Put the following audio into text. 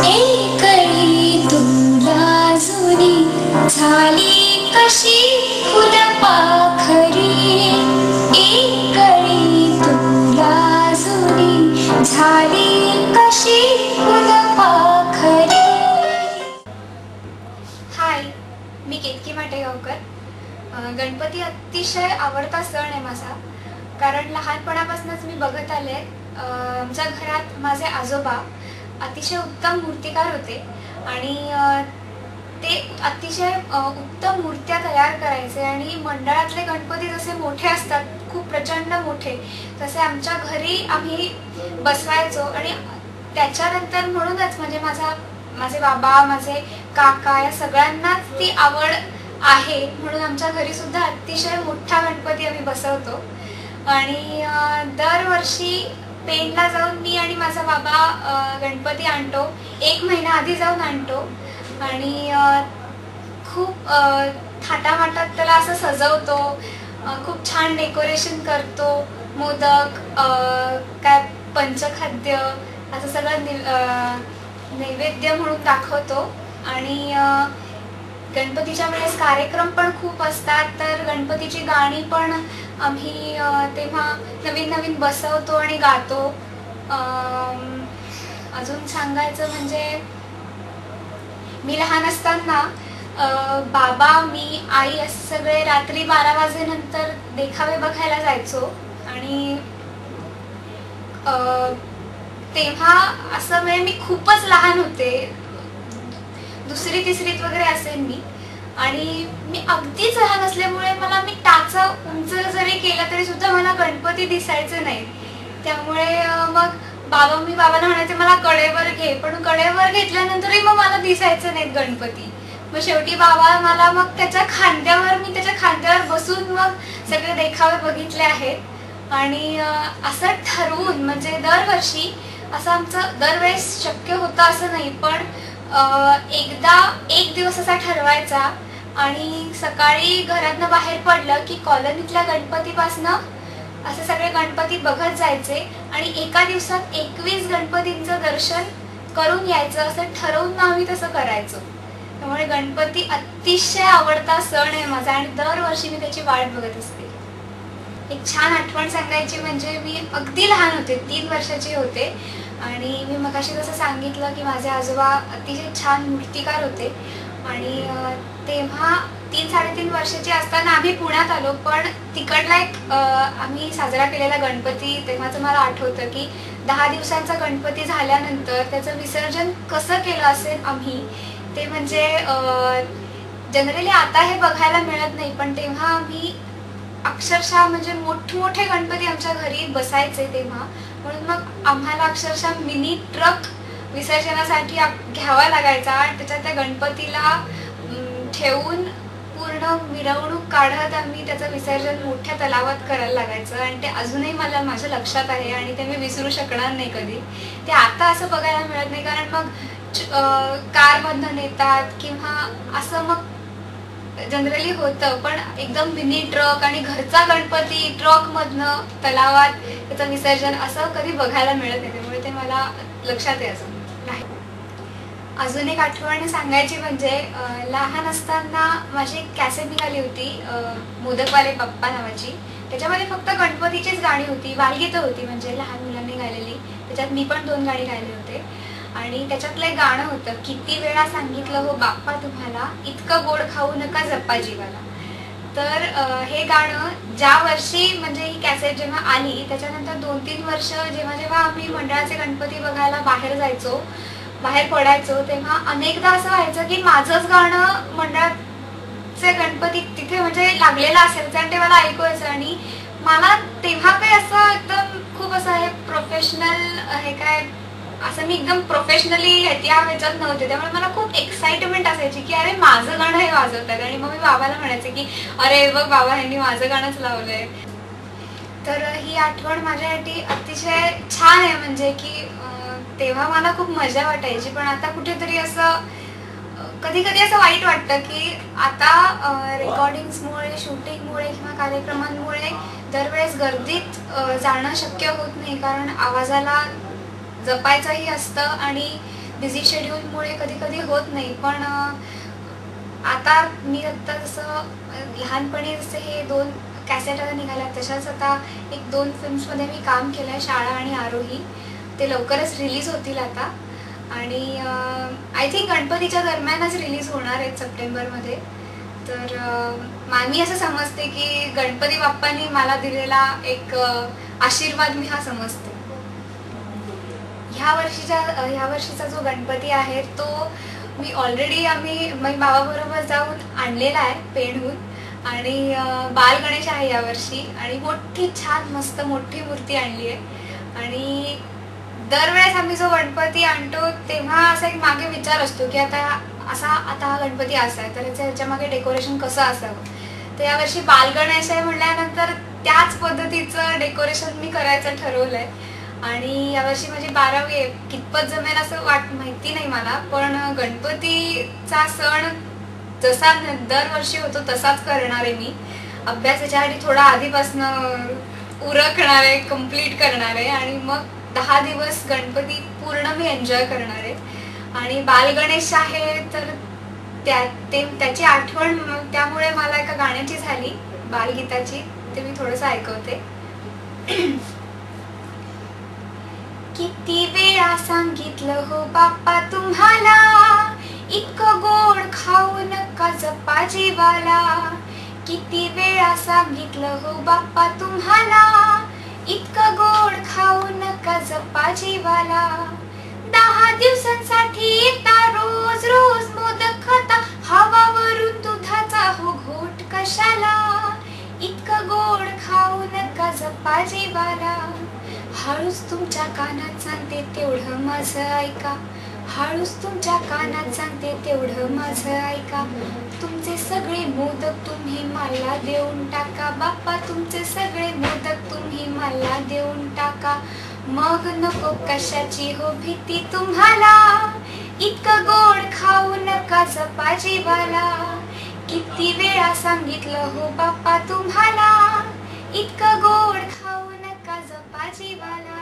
एकळी तुला जुनी झाली कशी? फुलपाखरी एकळी तुला जुनी झाली कशी? फुलपाखरी हाय मी केतकी माटेगावकर. गणपती अतिशय आवडता सण आहे माझा. कारण लहानपणापासूनच मी बघत आले. आमच्या घरात माझे आजोबा अतिशय उत्तम मूर्तिकार होते. आणि ते अतिशय उत्तम मूर्त्या तयार करायचे आणि मंडळातले गणपती जसे मोठे असतात खूप प्रचंड मोठे तसे आमच्या घरी आम्ही बसवायचो आणि त्याच्यानंतर म्हणूनच म्हणजे माझा माझे बाबा माझे काका या सगळ्यांनाच ती आवड आहे म्हणून आमच्या घरी सुद्धा अतिशय मोठा गणपती आम्ही बसवतो. आणि दरवर्षी पेनला जाऊन मी आणि माझा बाबा गणपती आणतो. एक महिना आधी जाऊन आणतो. आणि खूप थाटामाटात त्याला असं सजवतो. खूप छान डेकोरेशन करतो. मोदक काय पंचखाद्य असं सगळं नैवेद्य म्हणून दाखवतो. आणि गणपतीच्या वेळेस कार्यक्रम पण खूप असतात तर गणपतीची गाणी पण आम्ही तेव्हा नवीन नवीन बसवतो आणि गातो. अजून सांगायचं म्हणजे मी लहान असताना बाबा मी आई असं सगळे रात्री बारा वाजेनंतर देखावे बघायला जायचो. आणि तेव्हा असं म्हणजे मी खूपच लहान होते. दुसरी तिसरीत वगैरे असेल मी. आणि मी अगदीच लहान असल्यामुळे मला मी टाचा उंच जरी केला तरी सुद्धा मला गणपती दिसायचं नाही. त्यामुळे मग बाबा मी बाबांना म्हणायचे मला कडेवर घे. पण कडेवर घेतल्यानंतरही मग मला दिसायचं नाहीत गणपती. मग शेवटी बाबा मला मग त्याच्या खांद्यावर मी त्याच्या खांद्यावर बसून मग सगळे देखावे बघितले आहेत. आणि असं ठरवून म्हणजे दरवर्षी असं आमचं दरवेळेस शक्य होतं असं नाही पण एकदा एक दिवस असा ठरवायचा आणि सकाळी घरातनं बाहेर पडलं की कॉलनीतल्या गणपतीपासनं असे सगळे गणपती बघत जायचे आणि एका दिवसात एकवीस गणपतींचं दर्शन करून यायचं असं ठरवून आम्ही तसं करायचो. त्यामुळे गणपती अतिशय आवडता सण आहे माझा आणि दरवर्षी मी त्याची वाट बघत असते. एक छान आठवण सांगायची म्हणजे मी अगदी लहान होते तीन वर्षाची होते. आणि मी मगाशी जसं सांगितलं की माझे आजोबा अतिशय छान मूर्तिकार होते. आणि तेव्हा तीन साडेतीन वर्षाची असताना आम्ही पुण्यात आलो पण तिकडला एक आम्ही साजरा केलेला गणपती तेव्हाचं मला आठवतं की दहा दिवसांचा गणपती झाल्यानंतर त्याचं विसर्जन कसं केलं असेल आम्ही? ते म्हणजे जनरली आता हे बघायला मिळत नाही पण तेव्हा आम्ही अक्षरशः म्हणजे मोठमोठे गणपती आमच्या घरी बसायचे तेव्हा. म्हणून मग आम्हाला अक्षरशः मिनी ट्रक विसर्जनासाठी आप- घ्यावा लागायचा. आणि त्याच्यात त्या गणपतीला ठेवून पूर्ण मिरवणूक काढत आम्ही त्याचं विसर्जन मोठ्या तलावात करायला लागायचं. आणि ते अजूनही मला माझ्या लक्षात आहे आणि ते मी विसरू शकणार नाही कधी. ते आता असं बघायला मिळत नाही कारण मग कारमधनं नेतात किंवा असं मग जनरली होतं पण एकदम मिनी ट्रक आणि घरचा गणपती ट्रक मधनं तलावात त्याचं विसर्जन असं कधी बघायला मिळत नाही. त्यामुळे ते मला लक्षात आहे अजून नाही. अजून एक आठवण सांगायची म्हणजे लहान असताना माझी एक कॅसेट निघाली होती मोदकवाले पप्पा नावाची. त्याच्यामध्ये फक्त गणपतीचीच गाणी होती बालगीतं होती म्हणजे लहान मुलांनी गायलेली. त्याच्यात मी पण दोन गाणी गायले होते. आणि त्याच्यातलं एक गाणं होतं किती वेळा सांगितलं हो बाप्पा तुम्हाला इतकं गोड खाऊ नका जप्पा जीवाला. तर हे गाणं ज्या वर्षी म्हणजे ही कॅसेट जेव्हा आली त्याच्यानंतर दोन तीन वर्ष जेव्हा जेव्हा आम्ही मंडळाचे गणपती बघायला बाहेर जायचो बाहेर पडायचो तेव्हा अनेकदा असं व्हायचं की माझंच गाणं मंडळाचे गणपती तिथे म्हणजे लागलेलं असेल आणि ते मला ऐकू यायचं आणि मला तेव्हा काही असं एकदम खूप असं हे प्रोफेशनल हे काय असं मी एकदम प्रोफेशनली या ह्याच्यात नव्हते. त्यामुळे मला खूप एक्साइटमेंट असायची की अरे माझं गाणं हे वाजवतात. आणि मग मी बाबाला म्हणायचे की अरे बघ बाबा ह्यांनी माझं गाणंच लावलंय. तर ही आठवण माझ्यासाठी अतिशय छान आहे. म्हणजे की तेव्हा मला खूप मजा वाटायची. पण आता कुठेतरी असं कधी कधी असं वाईट वाटतं की आता रेकॉर्डिंग्समुळे शूटिंगमुळे किंवा कार्यक्रमांमुळे दरवेळेस गर्दीत जाणं शक्य होत नाही. कारण आवाजाला जपायचंही असतं आणि बिझी शेड्यूलमुळे कधी कधी होत नाही. पण आता मी आत्ता जसं लहानपणी जसे हे दोन कॅसेट आता निघाल्या तशाच आता एक दोन फिल्म्समध्ये मी काम केलं आहे शाळा आणि आरोही. ते लवकरच रिलीज होतील आता. आणि आय थिंक गणपतीच्या दरम्यानच रिलीज होणार आहेत सप्टेंबरमध्ये. तर मामी मी असं समजते की गणपती बाप्पांनी मला दिलेला एक आशीर्वाद मी हा समजते. ह्या वर्षीच्या ह्या वर्षीचा जो गणपती आहे तो मी ऑलरेडी आम्ही मी बाबाबरोबर जाऊन आणलेला आहे पेणहून आणि बाल गणेश आहे यावर्षी आणि मोठी छान मस्त मोठी मूर्ती आणली आहे. आणि दरवेळेस आम्ही जो गणपती आणतो तेव्हा असा एक मागे विचार असतो की आता असा आता हा गणपती असा आहे तर ह्याच्या ह्याच्यामागे डेकोरेशन कसं असावं? तर यावर्षी बाल गणेश आहे म्हणल्यानंतर त्याच पद्धतीचं डेकोरेशन मी करायचं ठरवलंय. आणि यावर्षी माझी बारावी आहे. कितपत जमेल असं वाट माहिती नाही मला पण गणपतीचा सण जसा न- दरवर्षी होतो तसाच करणार आहे मी. अभ्यास याच्यासाठी थोडा आधीपासनं उरकणार आहे कंप्लीट करणार आहे आणि मग दहा दिवस गणपती पूर्ण मी एन्जॉय करणार आहे. आणि बालगणेश आहे तर त्या ते त्याची आठवण त्यामुळे मला एका गाण्याची झाली बालगीताची ते मी थोडंसं ऐकवते. किती वेळा सांगितलं हो बाप्पा तुम्हाला? इतकं गोड खाऊ नका जपा जीवाला. किती वेळा सांगितलं हो बाप्पा तुम्हाला? इतकं गोड खाऊ नका जपा जीवाला. दहा दिवसांसाठी तुमच्या कानात सांगते तेवढं माझं ऐका. हळूच तुमच्या कानात सांगते तेवढं माझं ऐका. तुमचे सगळे मोदक तुम्ही मला देऊन टाका. बाप्पा तुमचे सगळे मोदक तुम्ही मला देऊन टाका. मग नको कशाची हो भीती तुम्हाला. इतकं गोड खाऊ नका जपा जीवाला किती वेळा सांगितलं हो बाप्पा तुम्हाला. इतकं गोड खाऊ नका जपा जीवाला